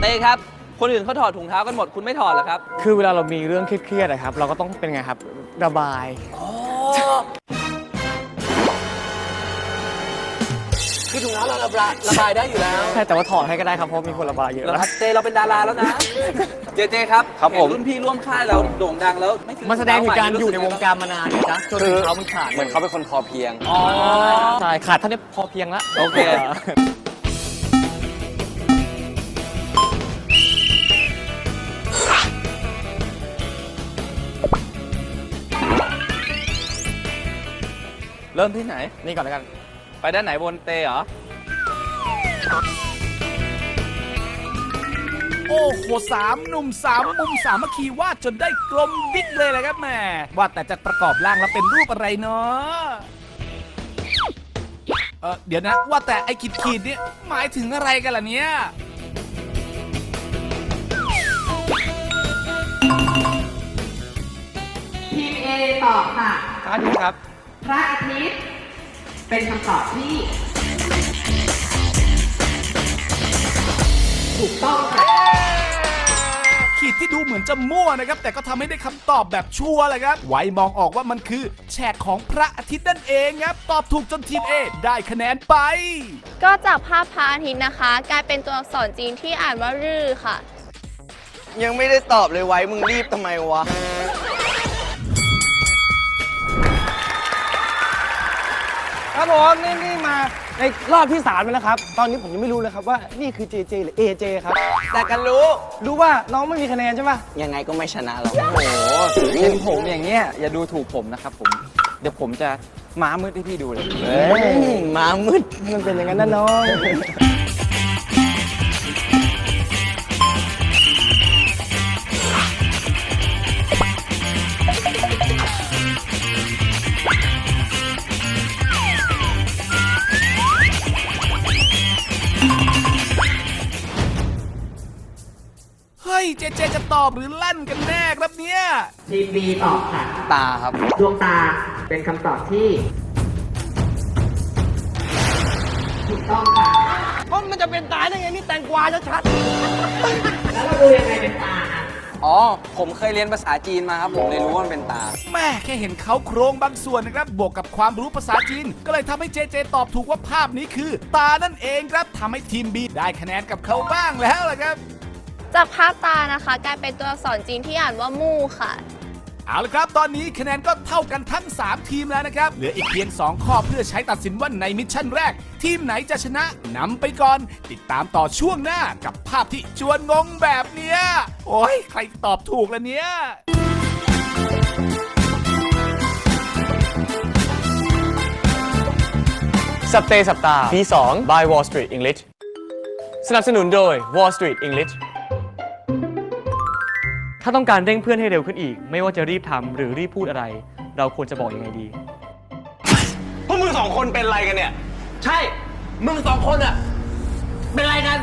เต้ครับ คนอื่นเขาถอดถุงเท้ากันหมดคุณไม่ถอดเหรอครับ คือเวลาเรามีเรื่องเครียดๆนะครับ เราก็ต้องเป็นไงครับระบาย คือถุงเท้าเราระบายระบายได้อยู่แล้วใช่แต่ว่าถอดให้ก็ได้ครับเพราะมีคนระบายเยอะเหรอแล้วครับเต้เราเป็นดาราแล้วนะ เจเจครับครับผม เห็นรุ่นพี่ร่วมค่ายเราโด่งดังแล้วไม่ซื้อมันแสดงถึงการถุอยู่เท้ในใหม่วงการมานานนะจ๊ะจนถึงเขามันขาดเหมือนเขาเป็นคนพอเพียงอ๋อใช่ขาดเท่านี้พอเพียงละ โอเค เริ่มที่ไหน นี่ก่อนแล้วกัน ไปด้านไหนบนเตเหรอ โอ้โหสามหนุ่มสามมุมสามัคคีวาดจนได้กลมดิ๊กเลยแหละครับแหม่ว่าแต่จะประกอบร่างแล้วเป็นรูปอะไรเนาะเออเดี๋ยวนะว่าแต่ไอ้ขีดขีดๆเนี่ยหมายถึงอะไรกันล่ะเนี่ย ทีม A ตอบค่ะพระอาทิตย์ครับ พระอาทิตย์เป็นคำตอบที่ถูกต้องค่ะขีดที่ดูเหมือนจะมั่วนะครับ แต่ก็ทำให้ได้คำตอบแบบชัวร์เลยครับ ไว้มองออกว่ามันคือแฉกของพระอาทิตย์นั่นเองครับ ตอบถูกจนทีม A ได้คะแนนไป ก็จากภาพพระอาทิตย์นะคะ กลายเป็นตัวอักษรจีนที่อ่านว่ารื่อค่ะ ยังไม่ได้ตอบเลยไว้มึงรีบทำไมวะ ครับผมนี่นี่มาในรอบที่3แล้วนะครับ ตอนนี้ผมยังไม่รู้เลยครับว่านี่คือ JJ หรือ AJ ครับ แต่กันรู้ รู้ว่าน้องไม่มีคะแนนใช่ปะยังไงก็ไม่ชนะหรอกโอ้โหเป็นผมอย่างเงี้ยอย่าดูถูกผมนะครับผม เดี๋ยวผมจะม้ามืดให้พี่ดูเลยเฮ้ยมามืดมันเป็นอย่างนั้นนะน้อง ย เจเจจะตอบหรือลั่นกันแน่ครับเนี่ยทีม B ตอบค่ะตาครับ ดวงตาเป็นคำตอบที่ถูกต้องค่ะเพราะมันจะเป็นตายได้ไงนี่แตงกวาชัดแล้วเราดูยังไงเป็นตาอะอ๋อ ผมเคยเรียนภาษาจีนมาครับผมเลยรู้ว่ามันเป็นตา แม่แค่เห็นเขาโครงบางส่วนนะครับ บวกกับความรู้ภาษาจีน ก็เลยทำให้เจเจตอบถูกว่าภาพนี้คือ ตานั่นเองครับทำให้ทีม B ได้คะแนนกับเขาบ้างแล้วล่ะครับ จากภาพตานะคะกลายเป็นตัวอักษรจีนที่อ่านว่ามู่ค่ะ เอาละครับ ตอนนี้คะแนนก็เท่ากันทั้ง 3 ทีมแล้วนะครับ เหลืออีกเพียง 2 ข้อเพื่อใช้ตัดสินว่าในมิชชั่นแรก ทีมไหนจะชนะนำไปก่อน ติดตามต่อช่วงหน้ากับภาพที่ชวนงงแบบเนี้ย โอ้ยใครตอบถูกละเนี่ยสัปเตสัปตาปี2 by Wall Street English สนับสนุนโดย Wall Street English ถ้าต้องการเร่งเพื่อนให้เร็วขึ้นอีก ไม่ว่าจะรีบทำหรือรีบพูดอะไร เราควรจะบอกยังไงดี พวกมึงสองคนเป็นอะไรกันเนี่ย ใช่ มึงสองคนอะเป็นอะไรกัน